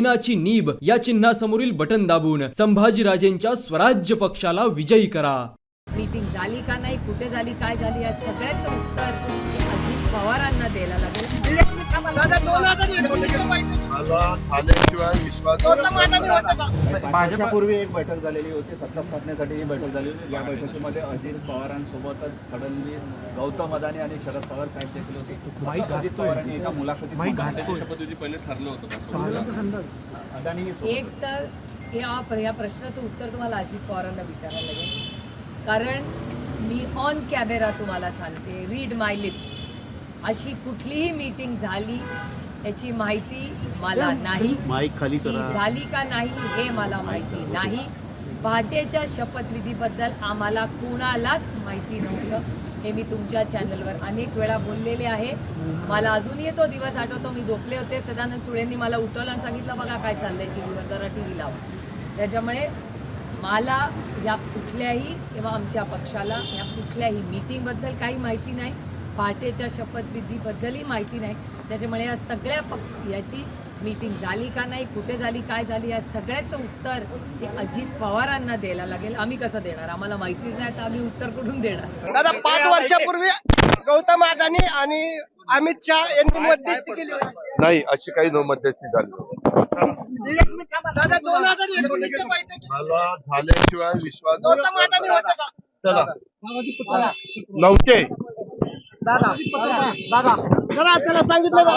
मीनाची nib या चिन्हासमोरील button दाबून संभाजीराजेंच्या स्वराज्य पक्षाला विजयी करा. मीटिंग झाली का नाही कुठे झाली काय झाली या सगळ्याच उत्तर अजित पवारांना द्यायला लागेल. भाजपापूर्वी एक बैठक झालेली होती सत्ता स्थापनेसाठी ही बैठक झाली होती. या बैठकीमध्ये अजित पवारांसोबतच फडणवीस गौतम अदानी आणि शरद पवार साहेब देखील होते. अजित पवारांनी एका मुलाखतीत अदानी एक तर या या प्रश्नाचं उत्तर तुम्हाला अजित पवारांना विचारायला लागेल. कारण मी ऑन कॅमेरा तुम्हाला सांगते. रीड माय लिप्स अशी कुठलीही मीटिंग झाली याची माहिती मला नाही. माईक खाली ती झाली का नाही हे मला माहिती नाही. पहाटेच्या शपथविधीबद्दल आम्हाला कुणालाच माहिती नव्हतं. हे मी तुमच्या चॅनलवर अनेक वेळा बोललेले आहे. मला अजूनही तो दिवस आठवतो. मी झोपले होते. सदानंद सुळेंनी मला उठवलं आणि सांगितलं बघा काय चाललंय टी व्हीवर जरा टी व्ही लावा. त्याच्यामुळे मला या कुठल्याही किंवा आमच्या पक्षाला या कुठल्याही मीटिंगबद्दल काही माहिती नाही. पहाटेच्या शपथविधीबद्दलही माहिती नाही. त्याच्यामुळे या सगळ्या पक्ष याची मीटिंग झाली का नाही कुठे झाली काय झाली या सगळ्याचं उत्तर हे अजित पवारांना द्यायला लागेल. आम्ही कसं देणार? आम्हाला माहितीच नाही तर आम्ही उत्तर कुठून देणार. दादा पाच वर्षापूर्वी गौतम अदानी आणि अमित शहा यांनी मध्यस्थी केली नाही अशी काही नो मध्यस्थी झाली नाही. दादा दोन हजार एकोणीसच्या बैठकीत मला झाल्याशिवाय विश्वास गौतम अदानी होते का? नव्हते. दादा दादा आपल्याला सांगितलं का?